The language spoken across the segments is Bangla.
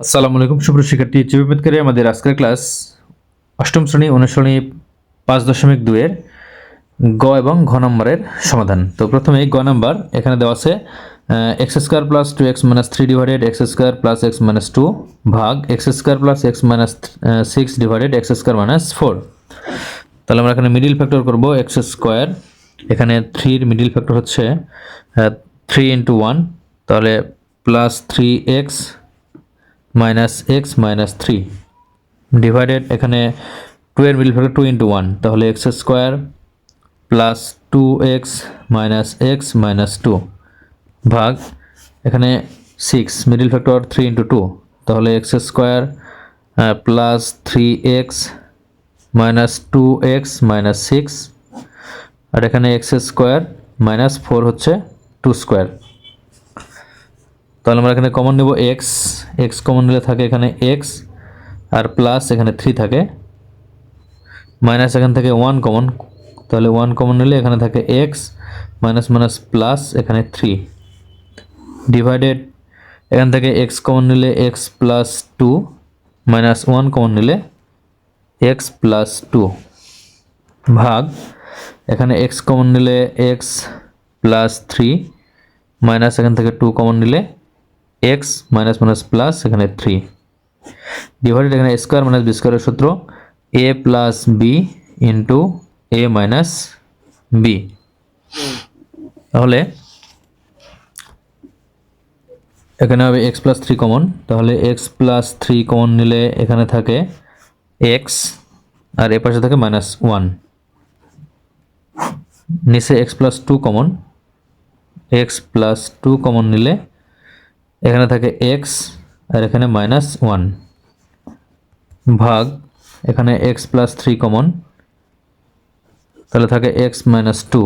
আসসালামু আলাইকুম, সুপ্রিয় শিক্ষার্থী চিবিপেদকারী আমাদের আজকের ক্লাস অষ্টম শ্রেণি অনুশ্রেণী পাঁচ দশমিক দুইয়ের গ এবং ঘ নম্বরের সমাধান। তো প্রথমে গ নাম্বার, এখানে দেওয়া আছে x square plus two x minus three divided x square plus x minus two ভাগ x square plus x minus six divided x square minus four. তাহলে আমরা এখানে মিডিল ফ্যাক্টর করব, এক্স স্কোয়ার, এখানে থ্রির মিডিল ফ্যাক্টর হচ্ছে থ্রি ইন্টু ওয়ান, তাহলে plus three x minus x minus three divided এখানে টু এর ফ্যাক্টর টু ইন্টু ওয়ান তাহলে x square plus two x minus x minus two ভাগ এখানে six middle factor three into two তাহলে x square plus three x minus two x minus six আর এখানে এক্স স্কোয়ার মাইনাস ফোর হচ্ছে টু স্কোয়ার তাহলে আমরা এখানে কমন নেব এক্স এক্স কমন নিলে থাকে এখানে এক্স আর প্লাস এখানে থ্রি থাকে। মাইনাস এখান থেকে ওয়ান কমন তাহলে ওয়ান কমন নিলে এখানে থাকে এক্স মাইনাস মাইনাস প্লাস এখানে থ্রি ডিভাইডেড এখান থেকে এক্স কমন নিলে x plus two minus one common নিলে এক্স প্লাস টু ভাগ, এখানে এক্স কমন নিলে এক্স প্লাস থ্রি মাইনাস এখান থেকে টু কমন নিলে এক্স মাইনাস মাইনাস প্লাস এখানে থ্রি ডিভাইডেড এখানে স্কোয়ার মাইনাস বি স্কোয়ারের সূত্র a plus b into a minus b তাহলে এখানে হবে এক্স প্লাস থ্রি কমন তাহলে এক্স প্লাস থ্রি কমন নিলে এখানে থাকে এক্স আর এ পাশে থাকে মাইনাস ওয়ান নিচে x plus two common x plus two common নিলে এখানে থাকে এক্স আর এখানে মাইনাস ওয়ান ভাগ, এখানে এক্স প্লাস থ্রি কমন তাহলে থাকে এক্স মাইনাস টু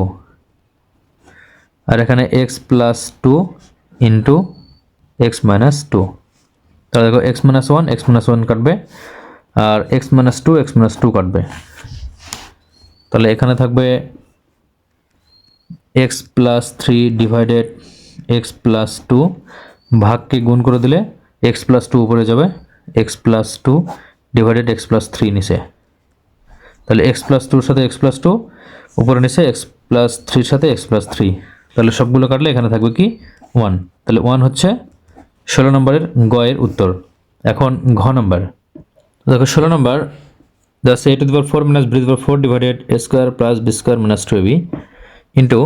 আর এখানে x plus two into x minus two তাহলে দেখো x minus one x minus one কাটবে, আর x minus two x minus two কাটবে। তাহলে এখানে থাকবে x plus three divided x plus two ভাগকে গুণ করে দিলে এক্স প্লাস টু উপরে যাবে x plus two divided x plus three নিচে। তাহলে এক্স প্লাস টুর সাথে এক্স প্লাস টু উপরে নিচে এক্স প্লাস থ্রির সাথে এক্স প্লাস থ্রি তাহলে সবগুলো কাটলে এখানে থাকবে কি? ওয়ান তাহলে ওয়ান হচ্ছে ষোলো নম্বরের গয়ের উত্তর। এখন ঘ নম্বর। দেখো ষোলো নম্বর, the a to the power 4 minus b to the power 4 divided a square plus b square minus 2ab into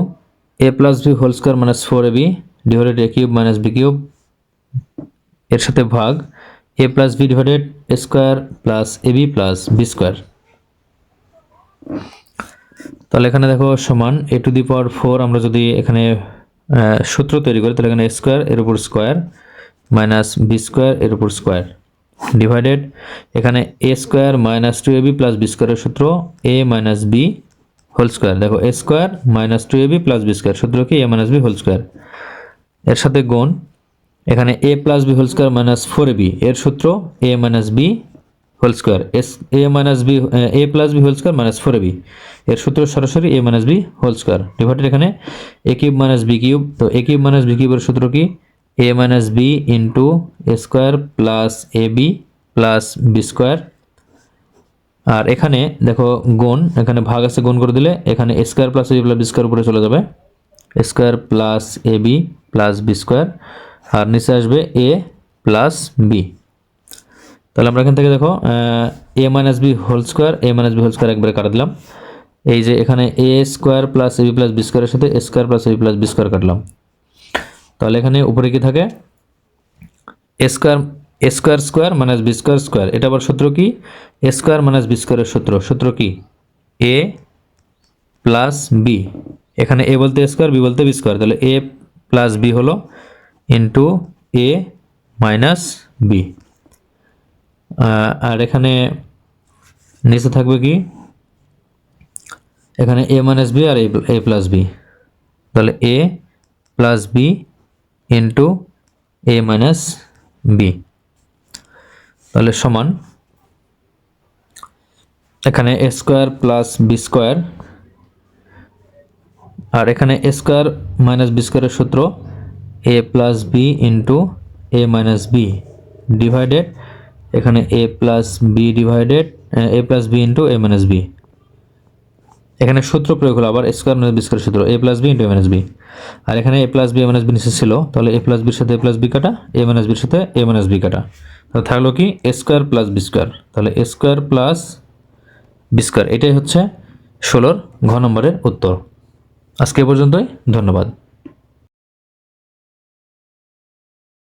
a plus b whole square minus 4ab divided a cube minus b cube এর সাথে ভাগ a plus b divided a square plus ab plus b square তাহলে এখানে দেখো সমান a to the power four আমরা যদি এখানে সূত্র তৈরি করি, তাহলে এখানে স্কোয়ার এর উপর স্কোয়ার মাইনাস বি স্কোয়ার এর উপর স্কোয়ার ডিভাইডেড এখানে a square minus two a b plus b স্কোয়ারের সূত্র a minus b whole square দেখো a square minus two a b plus b square সূত্র কি? A minus b whole square এর সাথে গুণ এখানে a plus b whole square minus four b এর সূত্র a minus b whole square S a minus b a plus b whole square minus four b এর সূত্র সরাসরি a minus b whole square divided এখানে a cube minus b cube তো এ কিউব মাইনাস বি কিউবের সূত্র কি? A minus b into a square plus a b plus b square আর এখানে দেখো গুণ, এখানে ভাগ আছে গুণ করে দিলে এখানে square plus a plus b square উপরে চলে যাবে square plus a b plus b square আর নিচে আসবে এ প্লাস বি তাহলে আমরা এখান থেকে দেখো a minus b whole square a minus b whole square একবারে কাটা দিলাম। এই যে এখানে a square plus a b plus b স্কোয়ারের সাথে a square plus a b plus b square কাটলাম। তাহলে এখানে উপরে কি থাকে? A square a square square minus b square square এটা আবার সূত্র কি? এ স্কোয়ার মাইনাস বি স্কোয়ারের সূত্র। সূত্র কি? এ প্লাস বি এখানে এ বলতে স্কোয়ার বি বলতে বি স্কোয়ার তাহলে এ প্লাস বি হলো ইন্টু এ মাইনাস বি আর এখানে নিচে থাকবে কি? এখানে এ মাইনাস বি আর এ প্লাস বি তাহলে a plus b into a minus b তাহলে সমান এখানে a square plus b square আর এখানে এ স্কোয়ার মাইনাস বি স্কোয়ারের সূত্র a plus b into a minus b divided এখানে a plus b divided a plus b into a minus b এখানে সূত্র প্রয়োগ হলো, আবার স্কোয়ার মাইনাস বি সূত্র। A plus b into a minus b আর এখানে a plus b a minus b নিচে ছিল, তাহলে এ প্লাস বির সাথে এ প্লাস বি কাটা এ মাইনাস বির সাথে এ মাইনাস বি কাটা। তাহলে থাকল কি a square plus b square তাহলে a square plus b square এটাই হচ্ছে ষোলোর ঘ নম্বরের উত্তর। আজকে পর্যন্তই, ধন্যবাদ।